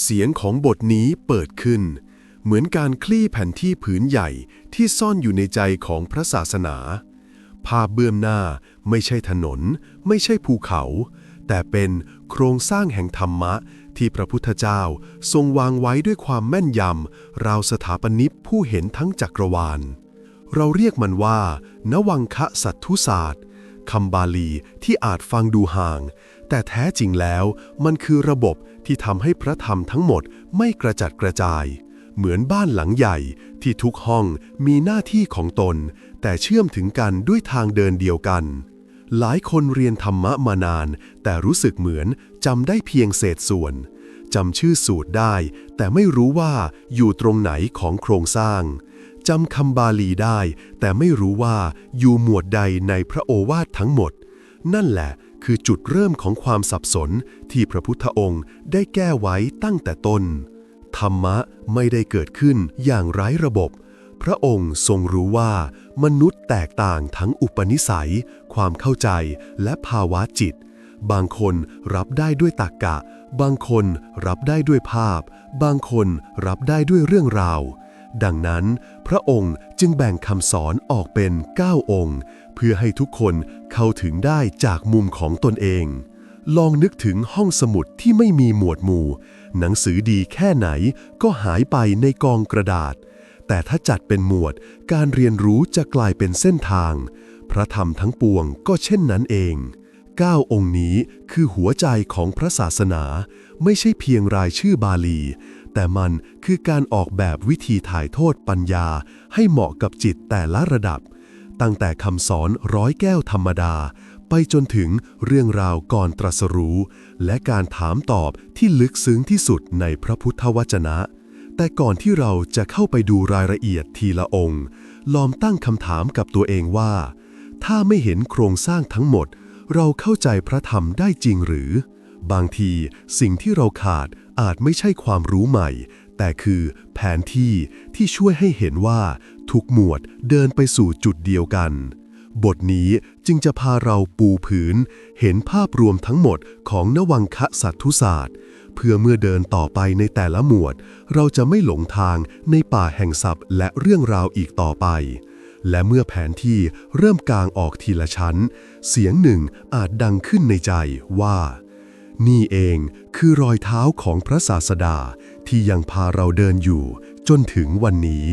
เสียงของบทนี้เปิดขึ้น เหมือนการคลี่แผ่นที่ผืนใหญ่ที่ซ่อนอยู่ในใจของพระศาสนา ภาพเบื้องหน้าไม่ใช่ถนน ไม่ใช่ภูเขา แต่เป็นโครงสร้างแห่งธรรมะ ที่พระพุทธเจ้าทรงวางไว้ด้วยความแม่นยำราวสถาปนิกผู้เห็นทั้งจักรวาล เราเรียกมันว่า นวังคะสัตทุศาสตร์ คำบาลีที่อาจฟังดูห่าง แต่แท้จริงแล้วมันคือระบบที่ทำให้พระธรรมทั้งหมดไม่กระจัดกระจาย เหมือนบ้านหลังใหญ่ที่ทุกห้องมีหน้าที่ของตน แต่เชื่อมถึงกันด้วยทางเดินเดียวกัน หลายคนเรียนธรรมะมานาน แต่รู้สึกเหมือนจำได้เพียงเศษส่วนจำชื่อสูตรได้ แต่ไม่รู้ว่าอยู่ตรงไหนของโครงสร้าง จำคำบาลีได้ แต่ไม่รู้ว่าอยู่หมวดใดในพระโอวาททั้งหมด นั่นแหละคือจุดเริ่มของความสับสนที่พระพุทธองค์ได้แก้ไว้ตั้งแต่ต้น ธรรมะไม่ได้เกิดขึ้นอย่างไร้ระบบ พระองค์ทรงรู้ว่า มนุษย์แตกต่างทั้งอุปนิสัย ความเข้าใจและภาวะจิต บางคนรับได้ด้วยตรกกะ บางคนรับได้ด้วยภาพ บางคนรับได้ด้วยเรื่องราว ดังนั้น พระองค์จึงแบ่งคำสอนออกเป็น 9 องค์ เพื่อให้ทุกคนเข้าถึงได้จากมุมของตนเอง ลองนึกถึงห้องสมุดที่ไม่มีหมวดหมู่ หนังสือดีแค่ไหนก็หายไปในกองกระดาษ แต่ถ้าจัดเป็นหมวดการเรียนรู้จะกลายเป็นเส้นทาง พระธรรมทั้งปวงก็เช่นนั้นเอง9องค์นี้คือหัวใจของพระศาสนา ไม่ใช่เพียงรายชื่อบาลี แต่มันคือการออกแบบวิธีถ่ายโทษปัญญา ให้เหมาะกับจิตแต่ละระดับ ตั้งแต่คำสอนร้อยแก้วธรรมดา ไปจนถึงเรื่องราวก่อนตรัสรู้ และการถามตอบที่ลึกซึ้งที่สุดในพระพุทธวจนะ แต่ก่อนที่เราจะเข้าไปดูรายละเอียดทีละองค์ ลองตั้งคำถามกับตัวเองว่า ถ้าไม่เห็นโครงสร้างทั้งหมด เราเข้าใจพระธรรมได้จริงหรือ บางทีสิ่งที่เราขาด อาจไม่ใช่ความรู้ใหม่ แต่คือแผนที่ที่ช่วยให้เห็นว่า ทุกหมวดเดินไปสู่จุดเดียวกัน บทนี้จึงจะพาเราปูผืน เห็นภาพรวมทั้งหมดของนวังคสัตทุศาสตร์ เพื่อเมื่อเดินต่อไปในแต่ละหมวด เราจะไม่หลงทางในป่าแห่งศัพท์และเรื่องราวอีกต่อไปและเมื่อแผนที่เริ่มกลางออกทีละชั้น เสียงหนึ่งอาจดังขึ้นในใจว่า นี่เองคือรอยเท้าของพระศาสดาที่ยังพาเราเดินอยู่จนถึงวันนี้